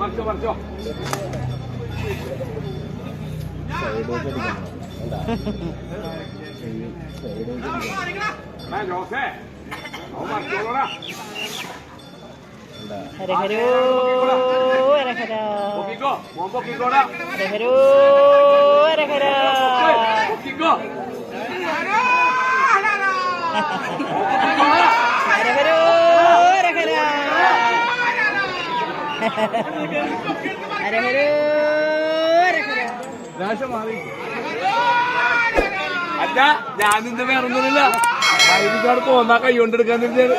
মারছো মারছো Ha ha ha. അല്ല ഞാൻ നിന്റെ വേറൊന്നുമില്ല വൈകിക്കാട് പോന്നാ കൈ കൊണ്ടെടുക്കാൻ തന്നെയാണ്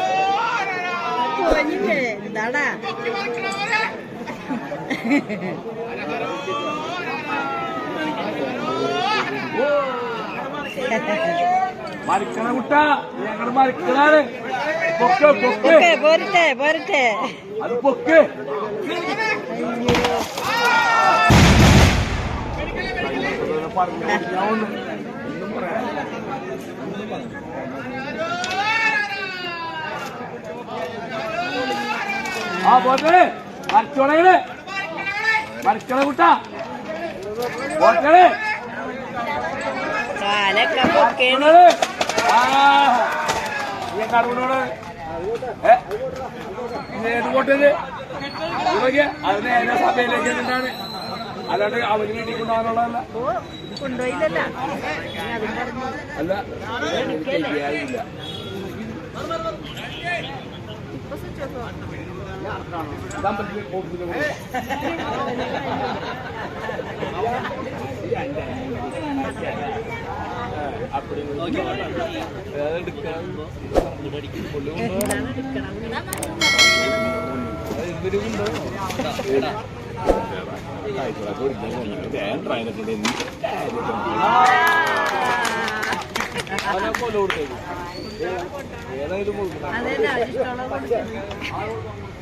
മരിക്കണ കുട്ട ഞങ്ങൾ മരിക്കണാണ് പോരട്ടെ പോരട്ടെ. ആ പോട്ടെ. മരിച്ചോളേ മരിക്കണ കുട്ട. പോട്ടേ. കാലൊക്കെ പൊക്കേണ്. ആ, ഈ കടവിനോട് ഏത് കോട്ടത് ഇവയ്ക്ക് അത് നേരെ സഭയിലേക്ക് നിന്നാണ് അല്ലാണ്ട് അവന് വേണ്ടി കൊണ്ടുപോകാനുള്ളതല്ല കൊണ്ടുപോയില്ലല്ലോ അല്ല അമ്പലത്തിലെ ഓഫീസിലെ കൊണ്ടുപോയി. ഏതായാലും ഏതായാലും